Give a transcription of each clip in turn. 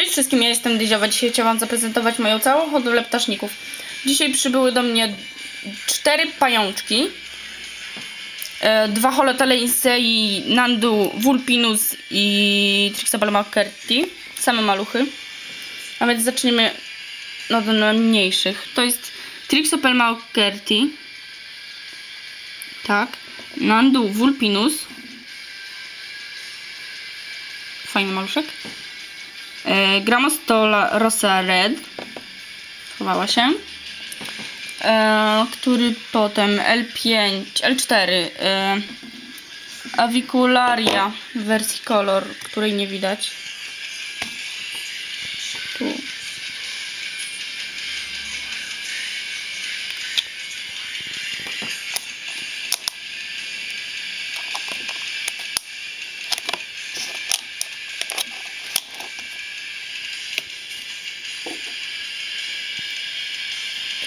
Cześć wszystkim, ja jestem Dyziowa. Dzisiaj chciałam zaprezentować moją całą hodowlę ptaszników. Dzisiaj przybyły do mnie cztery pajączki. E, dwa holotele insei, Nandu, Vulpinus i Trixopelma Kerti. Same maluchy. A więc zaczniemy od mniejszych. To jest Trixopelma Kerti. Tak. Nandu, Vulpinus. Fajny maluszek. E, Gramostola Rosa Red. Chowała się. E, który potem L5, L4. E, Avicularia w wersji kolor, której nie widać. Tu.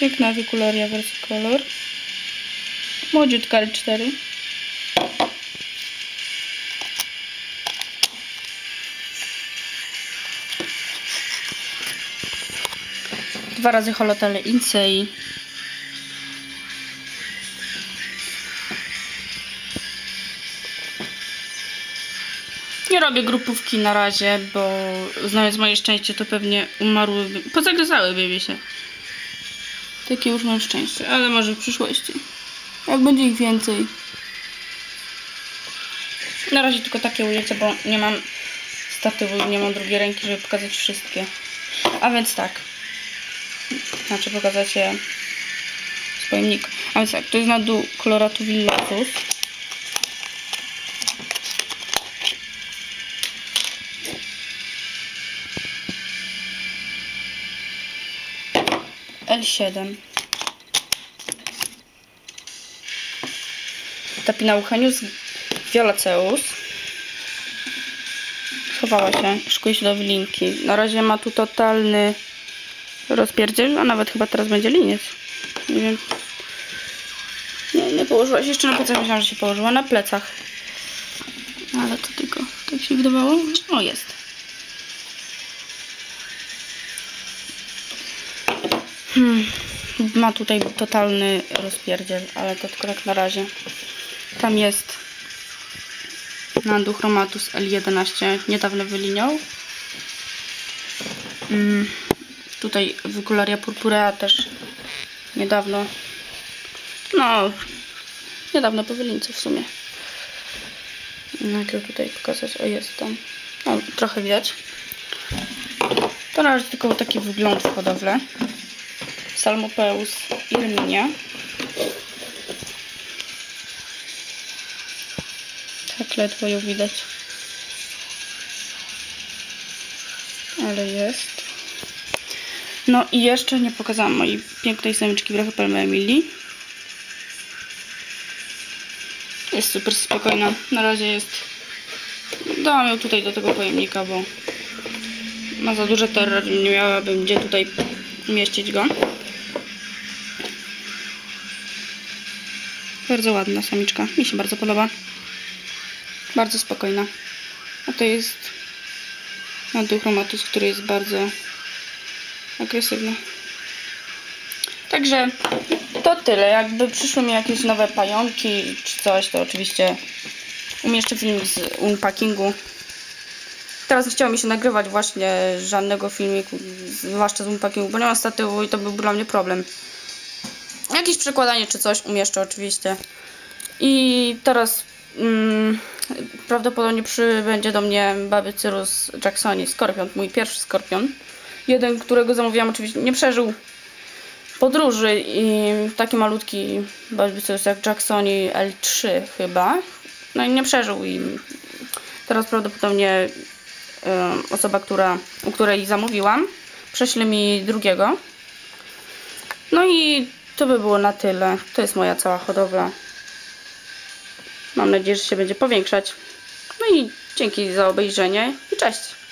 Piękna Avicularia wersji kolor. Młodziutka L4. Dwa razy holotele Incei. Nie robię grupówki na razie, bo znając moje szczęście, to pewnie umarłyby, pozagryzałyby mi się. Takie już mam szczęście, ale może w przyszłości. Jak będzie ich więcej. Na razie tylko takie ujęcia, bo nie mam statywu nie mam drugiej ręki, żeby pokazać wszystkie. A więc tak. Znaczy pokazać je z pojemnika. A więc tak, to jest na dół koloratu Villosus. L7. Tapinauchenius violaceus. Schowała się, szykuje się do wylinki. Na razie ma tu totalny rozpierdziel, a nawet chyba teraz będzie liniec. Nie wiem. Nie, nie położyła się jeszcze na plecach, myślałam, że się położyła na plecach. Ale to tylko tak się wydawało. O, jest. Hmm. Ma tutaj totalny rozpierdziel, ale to tylko tak na razie. Tam jest Nandu Chromatus L11, niedawno wyliniał. Hmm. Tutaj Wykularia purpurea też niedawno. No, niedawno po wylince w sumie. Ją tutaj pokazać? O, jest tam. O, trochę widać. To na razie tylko taki wygląd w hodowlę. Salmopeus irminia. Tak ledwo ją widać. Ale jest. No i jeszcze nie pokazałam mojej pięknej samiczki Brachopelmy Emilii. Jest super spokojna. Na razie jest... Dałam ją tutaj do tego pojemnika, bo ma za duże terrarium. Nie miałabym gdzie tutaj umieścić go. Bardzo ładna samiczka. Mi się bardzo podoba. Bardzo spokojna. A to jest Naduchromatus, który jest bardzo agresywny. Także to tyle. Jakby przyszły mi jakieś nowe pająki czy coś, to oczywiście umieszczę filmik z unpackingu. Teraz nie chciało mi się nagrywać właśnie żadnego filmiku, zwłaszcza z unpackingu, bo nie mam statywu i to był dla mnie problem. Jakieś przekładanie czy coś umieszczę oczywiście. I teraz mm, prawdopodobnie przybędzie do mnie Babycyrus jacksoni, skorpion, mój pierwszy skorpion. Jeden, którego zamówiłam oczywiście nie przeżył podróży i taki malutki Babycyrus jak Jacksoni L3 chyba. No i nie przeżył i teraz prawdopodobnie y, osoba, która, u której zamówiłam prześle mi drugiego. No i to by było na tyle. To jest moja cała hodowla. Mam nadzieję, że się będzie powiększać. No i dzięki za obejrzenie i cześć!